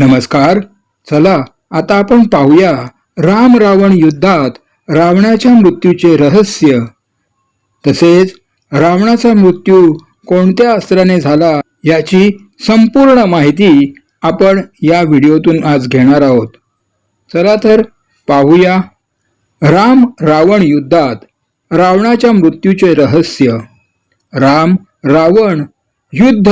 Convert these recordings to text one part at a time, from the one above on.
नमस्कार. चला आता आपण पाहूया राम रावण युद्धात रावणाच्या मृत्यूचे रहस्य. तसेच रावणाचा मृत्यू कोणत्या अस्त्राने झाला याची संपूर्ण माहिती आपण या व्हिडिओतून आज घेणार आहोत. चला तर पाहूया राम रावण युद्धात रावणाच्या मृत्यूचे रहस्य. राम रावण युद्ध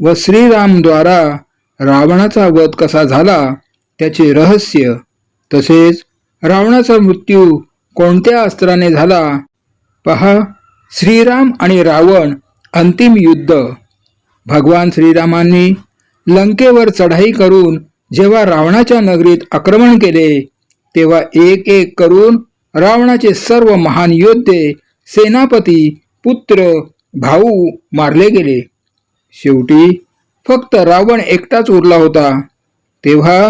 व श्रीरामद्वारा रावणाचा वध कसा झाला त्याचे रहस्य तसेच रावणाचा मृत्यू कोणत्या अस्त्राने झाला पहा श्रीराम आणि रावण अंतिम युद्ध. भगवान श्रीरामांनी लंकेवर चढाई करून जेव्हा रावणाच्या नगरीत आक्रमण केले तेव्हा एक एक करून रावणाचे सर्व महान योद्धे सेनापती पुत्र भाऊ मारले गेले. शेवटी फक्त रावण एकटाच उरला होता. तेव्हा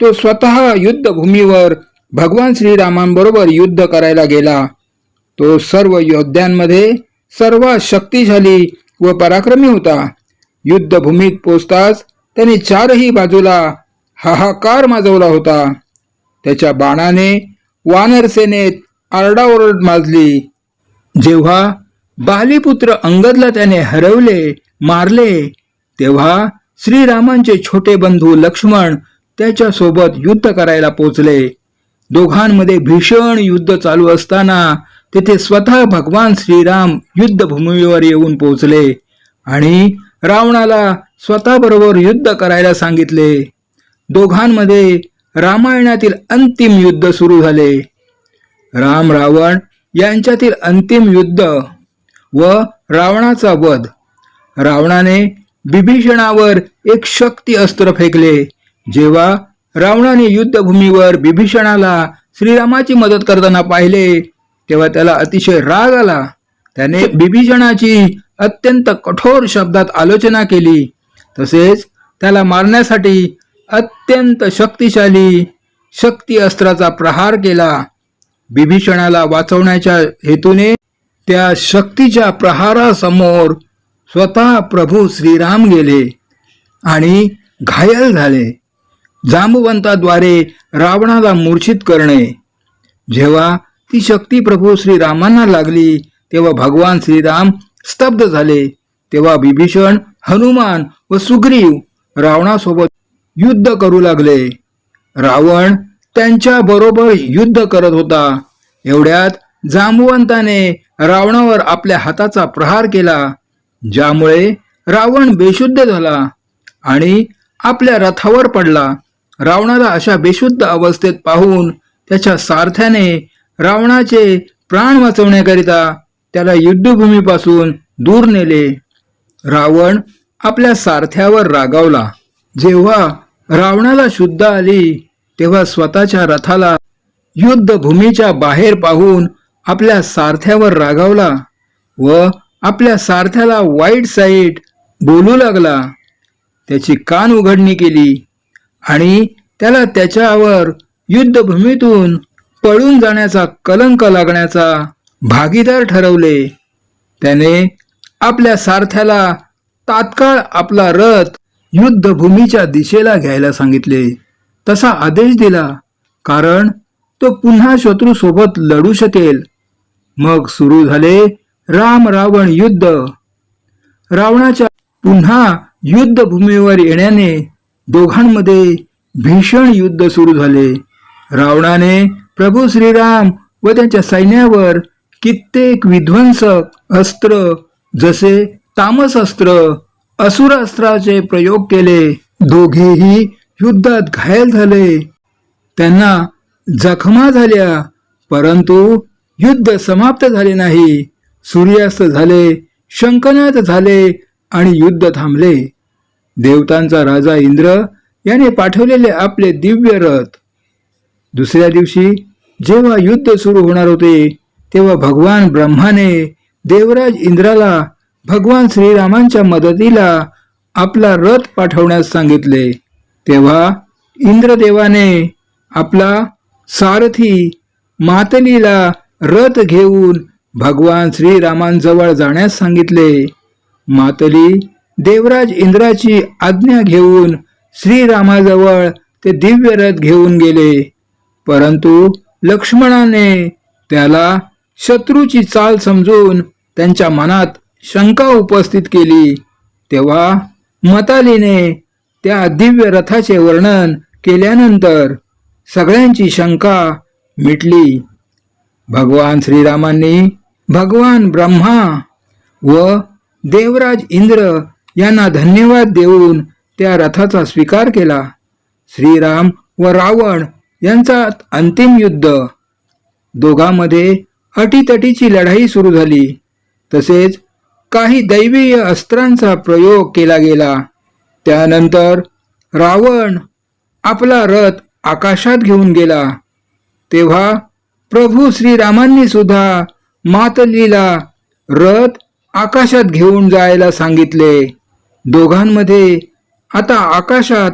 तो स्वतः युद्धभूमीवर भगवान श्रीरामांबरोबर युद्ध करायला गेला. तो सर्व योद्ध्यांमध्ये सर्वात शक्तिशाली व पराक्रमी होता. युद्धभूमीत पोचताच त्याने चारही बाजूला हाहाकार माजवला होता. त्याच्या बाणाने वानरसेनेत आरडाओरड माजली. जेव्हा बालीपुत्र अंगदला त्याने हरवले मारले तेव्हा श्रीरामांचे छोटे बंधू लक्ष्मण त्याच्या सोबत युद्ध करायला पोचले. दोघांमध्ये भीषण युद्ध चालू असताना तेथे स्वतः भगवान श्रीराम युद्धभूमीवर येऊन पोचले आणि रावणाला स्वतःबरोबर युद्ध करायला सांगितले. दोघांमध्ये रामायणातील अंतिम युद्ध सुरू झाले. राम रावण यांच्यातील अंतिम युद्ध व रावणाचा वध. रावणाने बिभीषणावर एक शक्ती अस्त्र फेकले. जेव्हा रावणाने युद्धभूमीवर बिभीषणाला श्रीरामाची मदत करताना पाहिले तेव्हा त्याला अतिशय राग आला. त्याने बिभीषणाची अत्यंत कठोर शब्दात आलोचना केली. तसेच त्याला मारण्यासाठी अत्यंत शक्तिशाली शक्ती अस्त्राचा प्रहार केला. बिभीषणाला वाचवण्याच्या हेतूने त्या शक्तीच्या प्रहारासमोर स्वतः प्रभू श्रीराम गेले आणि घायल झाले. जांबवंताद्वारे रावणाला मूर्छित करणे. जेव्हा ती शक्ती प्रभू श्रीरामांना लागली तेव्हा भगवान श्रीराम स्तब्ध झाले. तेव्हा विभीषण हनुमान व सुग्रीव रावणासोबत युद्ध करू लागले. रावण त्यांच्या बरोबर युद्ध करत होता. एवढ्यात जांबवंताने रावणावर आपल्या हाताचा प्रहार केला. ज्यामुळे रावण बेशुद्ध झाला आणि आपल्या रथावर पडला. रावणाला अशा बेशुद्ध अवस्थेत पाहून त्याच्या सारथ्याने रावणाचे प्राण वाचवण्याकरिता त्याला युद्धभूमीपासून दूर नेले. रावण आपल्या सारथ्यावर रागावला. जेव्हा रावणाला शुद्ध आली तेव्हा स्वतःच्या रथाला युद्धभूमीच्या बाहेर पाहून आपल्या सारथ्यावर रागावला व आपल्या सारथ्याला वाईट साईट बोलू लागला. त्याची कान उघडणी केली आणि त्याला त्याच्यावर युद्धभूमीतून पळून जाण्याचा कलंक लागण्याचा भागीदार ठरवले. त्याने आपल्या सारथ्याला तात्काळ आपला रथ युद्धभूमीच्या दिशेला घ्यायला सांगितले. तसा आदेश दिला कारण तो पुन्हा शत्रू सोबत लढू शकेल. मग सुरू झाले राम रावण युद्ध. रावणाच्या पुन्हा युद्धभूमीवर येण्याने दोघांमध्ये भीषण युद्ध सुरू झाले. रावणाने प्रभू श्रीराम व त्यांच्या सैन्यावर कित्येक विध्वंसक अस्त्र जसे तामस अस्त्र असुरास्त्राचे प्रयोग केले. दोघेही युद्धात घायल झाले. त्यांना जखमा झाल्या परंतु युद्ध समाप्त झाले नाही. सूर्यास्त झाले शंकनाथ झाले आणि युद्ध थांबले. देवतांचा राजा इंद्र याने पाठवलेले आपले दिव्य रथ. दुसऱ्या दिवशी जेव्हा युद्ध सुरू होणार होते तेव्हा भगवान ब्रह्माने देवराज इंद्राला भगवान श्रीरामांच्या मदतीला आपला रथ पाठवण्यास सांगितले. तेव्हा इंद्रदेवाने आपला सारथी मातलीला रथ घेऊन भगवान श्रीरामांजवळ जाण्यास सांगितले. मातली देवराज इंद्राची आज्ञा घेऊन श्रीरामाजवळ ते दिव्य रथ घेऊन गेले. परंतु लक्ष्मणाने त्याला शत्रूची चाल समजून त्यांच्या मनात शंका उपस्थित केली. तेव्हा मतालीने त्या दिव्य रथाचे वर्णन केल्यानंतर सगळ्यांची शंका मिटली. भगवान श्रीरामांनी भगवान ब्रह्मा व देवराज इंद्र यांना धन्यवाद देऊन त्या रथाचा स्वीकार केला. श्रीराम व रावण यांचा अंतिम युद्ध. दोघांमध्ये अटीतटीची लढाई सुरू झाली. तसेच काही दैवीय अस्त्रांचा प्रयोग केला गेला. त्यानंतर रावण आपला रथ आकाशात घेऊन गेला. तेव्हा प्रभू श्रीरामांनी सुद्धा मातलीला रथ आकाशात घेऊन जायला सांगितले. दोघांमध्ये आता आकाशात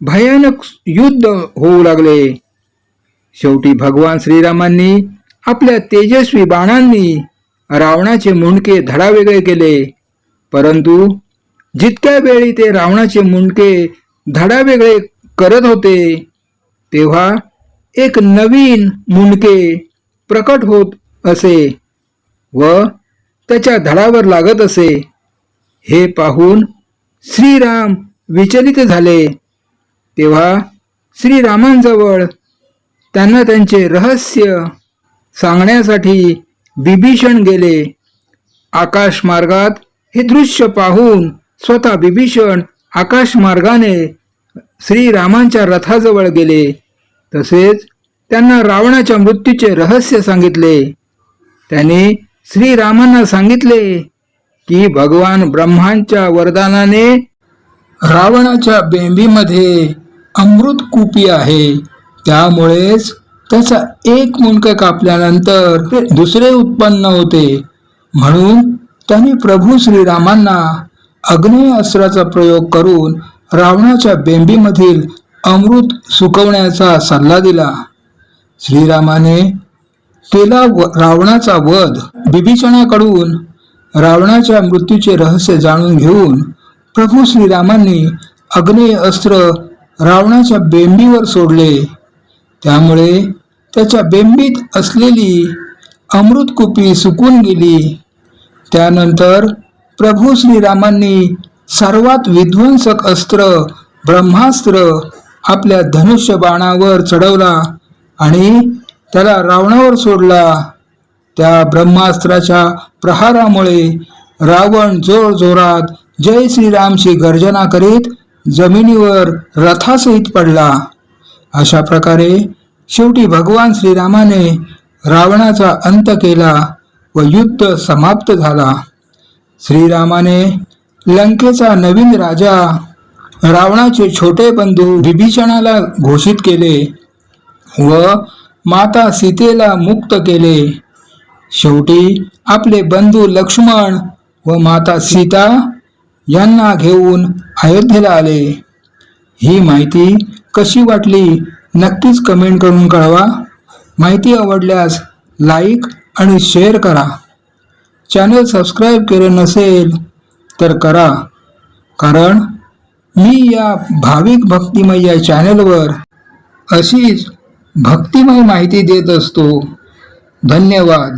भयानक युद्ध होऊ लागले. शेवटी भगवान श्रीरामांनी आपल्या तेजस्वी बाणांनी रावणाचे मुंडके धडावेगळे केले. परंतु जितक्या वेळी ते रावणाचे मुंडके धडावेगळे करत होते तेव्हा एक नवीन मुंडके प्रकट होत असे. व त्याच्या धडावर लागत असे. हे पाहून श्रीराम विचलित झाले. तेव्हा श्रीरामांजवळ त्यांना त्यांचे रहस्य सांगण्यासाठी बिभीषण गेले. आकाश मार्गात हे दृश्य पाहून स्वतः बिभीषण आकाश मार्गाने श्रीरामांच्या रथाजवळ गेले. तसेच त्यांना रावणाच्या मृत्यूचे रहस्य सांगितले. त्यांनी श्रीरामांना सांगितले की भगवान ब्रह्मांच्या वरदानाने रावणाच्या बेंबीमध्ये अमृत कुपी आहे. त्यामुळेच त्याचा एक मुंडक कापल्यानंतर ते दुसरे उत्पन्न होते. म्हणून त्यांनी प्रभू श्रीरामांना अग्नेय अस्त्राचा प्रयोग करून रावणाच्या बेंबीमधील अमृत सुकवण्याचा सल्ला दिला. श्रीरामाने केला व- रावणाचा वध. बिभीषणाकडून रावणाच्या मृत्यूचे रहस्य जाणून घेऊन प्रभू श्रीरामांनी अग्नेय अस्त्र रावणाच्या बेंबीवर सोडले. त्यामुळे त्याच्या बेंबीत असलेली अमृतकुपी सुकून गेली. त्यानंतर प्रभू श्रीरामांनी सर्वात विध्वंसक अस्त्र ब्रह्मास्त्र आपल्या धनुष्य बाणावर चढवला आणि त्याला रावणावर सोडला. त्या ब्रह्मास्त्राच्या प्रहारामुळे रावण जोर जोरात जय श्रीरामची गर्जना करीत जमिनीवर रथासहित पडला. अशा प्रकारे शेवटी भगवान श्रीरामाने रावणाचा अंत केला व युद्ध समाप्त झाला. श्रीरामाने लंकेचा नवीन राजा रावणाचे छोटे बंधू विभीषणाला घोषित केले व माता सीतेला मुक्त केले. शेवटी आपले बंधू लक्ष्मण व माता सीता यांना घेऊन अयोध्येला आले. ही माहिती कशी वाटली नक्कीच कमेंट करून कळवा. माहिती आवडल्यास लाईक आणि शेअर करा. चॅनल सबस्क्राईब केले नसेल तर करा. कारण मी या भाविक भक्तिमय या चॅनलवर अशीच भक्तिमय माहिती देत असतो. धन्यवाद.